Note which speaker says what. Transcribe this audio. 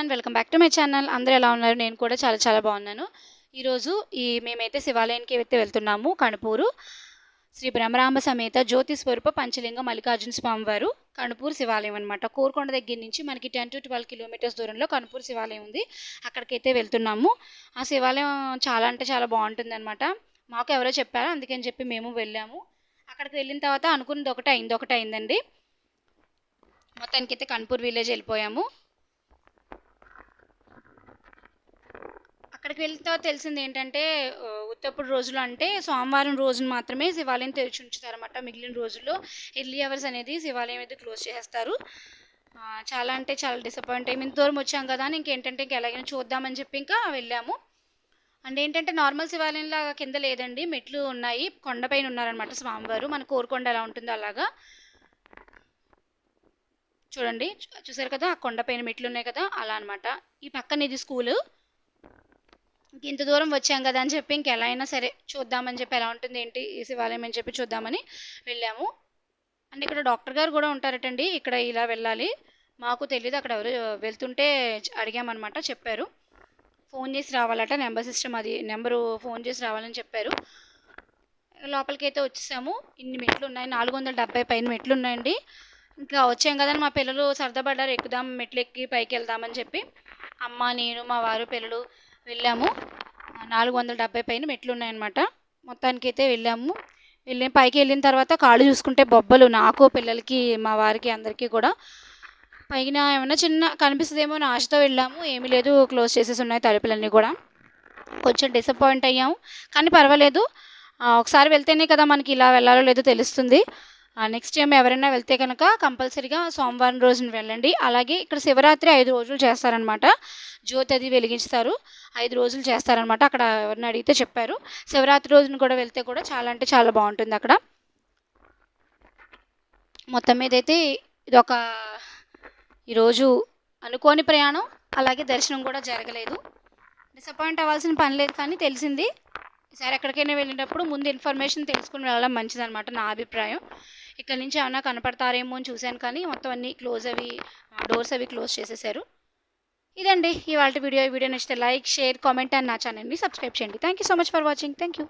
Speaker 1: Everyone welcome back to my channel అందరూ ఎలా ఉన్నారు? నేను కూడా చాలా చాలా బాగున్నాను. ఈరోజు ఈ మేమైతే శివాలయానికి అయితే వెళ్తున్నాము కణపూరు. శ్రీ బ్రహ్మరాంబ సమేత జ్యోతి స్వరూప పంచలింగ మల్లికార్జున స్వామి వారు కణపూర్ శివాలయం అనమాట కోరుకొండ దగ్గర నుంచి మనకి టెన్ టు ట్వెల్వ్ కిలోమీటర్స్ దూరంలో కణపూర్ శివాలయం ఉంది. అక్కడికైతే వెళ్తున్నాము. ఆ శివాలయం చాలా అంటే చాలా బాగుంటుంది అనమాట మాకు ఎవరో చెప్పారు అందుకని చెప్పి మేము వెళ్ళాము. అక్కడికి వెళ్ళిన తర్వాత అనుకున్నది ఒకటి అయింది ఒకటి అయిందండి. మొత్తానికి అయితే విలేజ్ వెళ్ళిపోయాము. అక్కడికి వెళ్ళిన తర్వాత తెలిసింది ఏంటంటే ఉత్తప్పుడు రోజులు అంటే సోమవారం రోజున మాత్రమే శివాలయం తెరిచి ఉంచుతారన్నమాట. మిగిలిన రోజుల్లో ఎర్లీ అవర్స్ అనేది శివాలయం అయితే క్లోజ్ చేస్తారు చాలా అంటే చాలా డిసప్పాయింట్ అయ్యి. ఇంత దూరం వచ్చాం కదా అని ఇంకేంటంటే ఇంక ఎలాగైనా చూద్దామని చెప్పి ఇంకా వెళ్ళాము. అండ్ ఏంటంటే నార్మల్ శివాలయంలాగా కింద లేదండి మెట్లు ఉన్నాయి. కొండపైన ఉన్నారనమాట స్వామివారు. మన కోరుకొండ ఎలా ఉంటుందో అలాగా. చూడండి చూ- చూసారు కదా ఆ కొండపైన మెట్లు ఉన్నాయి కదా అలా అనమాట ఈ పక్కన ఇది స్కూలు. ఇంత దూరం వచ్చాం కదా అని చెప్పి ఇంకెలా అయినా సరే చూద్దామని చెప్పి ఎలా ఉంటుంది ఏంటి ఈ శివాలయం అని చెప్పి చూద్దామని వెళ్ళాము. అండ్ ఇక్కడ డాక్టర్ గారు కూడా ఉంటారటండి. ఇక్కడ ఇలా వెళ్ళాలి. మాకు తెలియదు అక్కడ ఎవరు వెళ్తుంటే అడిగామన్నమాట చెప్పారు. ఫోన్ చేసి రావాలట. నెంబర్ సిస్టమ్ అది నెంబరు ఫోన్ చేసి రావాలని చెప్పారు. లోపలికి అయితే వచ్చేసాము. ఇన్ని మెట్లు ఉన్నాయి. నాలుగు వందల డెబ్బై పైన మెట్లు ఉన్నాయండి. ఇంకా వచ్చాం కదని మా పిల్లలు సరదా పడ్డారు. ఎక్కుదాం మెట్లు ఎక్కి పైకి వెళ్దామని చెప్పి. అమ్మ నేను మా వారు పిల్లలు వెళ్ళాము. నాలుగు వందల డెబ్బై పైన మెట్లు ఉన్నాయన్నమాట. మొత్తానికి అయితే వెళ్ళాము. వెళ్ళిన పైకి వెళ్ళిన తర్వాత కాళ్ళు చూసుకుంటే బొబ్బలు నాకు పిల్లలకి మా వారికి అందరికీ కూడా. పైన ఏమైనా చిన్న కనిపిస్తుందేమో అని ఆశతో వెళ్ళాము. ఏమీ లేదు క్లోజ్ చేసేసి ఉన్నాయి తలుపులన్నీ కూడా. కొంచెం డిసప్పాయింట్ అయ్యాము. కానీ పర్వాలేదు. ఒకసారి వెళ్తేనే కదా మనకి ఇలా వెళ్ళాలో లేదో తెలుస్తుంది. నెక్స్ట్ టైం ఎవరైనా వెళ్తే కనుక కంపల్సరీగా సోమవారం రోజున వెళ్ళండి. అలాగే ఇక్కడ శివరాత్రి ఐదు రోజులు చేస్తారనమాట జ్యోతి అది వెలిగించుతారు. ఐదు రోజులు చేస్తారనమాట అక్కడ ఎవరిని అడిగితే చెప్పారు. శివరాత్రి రోజున కూడా వెళ్తే కూడా చాలా అంటే చాలా బాగుంటుంది అక్కడ. మొత్తం మీద అయితే ఇది ఒక ఈరోజు అనుకోని ప్రయాణం. అలాగే దర్శనం కూడా జరగలేదు. డిసప్పాయింట్ అవ్వాల్సిన పని లేదు కానీ తెలిసింది. ఈసారి ఎక్కడికైనా వెళ్ళినప్పుడు ముందు ఇన్ఫర్మేషన్ తెలుసుకుని వెళ్ళడం మంచిదన్నమాట నా అభిప్రాయం. ఇక్కడ నుంచి ఏమైనా కనపడతారేమో అని చూశాను కానీ మొత్తం అన్నీ క్లోజ్ అవి డోర్స్ అవి క్లోజ్ చేసేసారు. ఇదండి ఇవాళ వీడియో. వీడియో నచ్చితే లైక్ షేర్ కామెంట్ అండ్ నా ఛానల్ని సబ్స్క్రైబ్ చేయండి. Thank you so much for watching thank you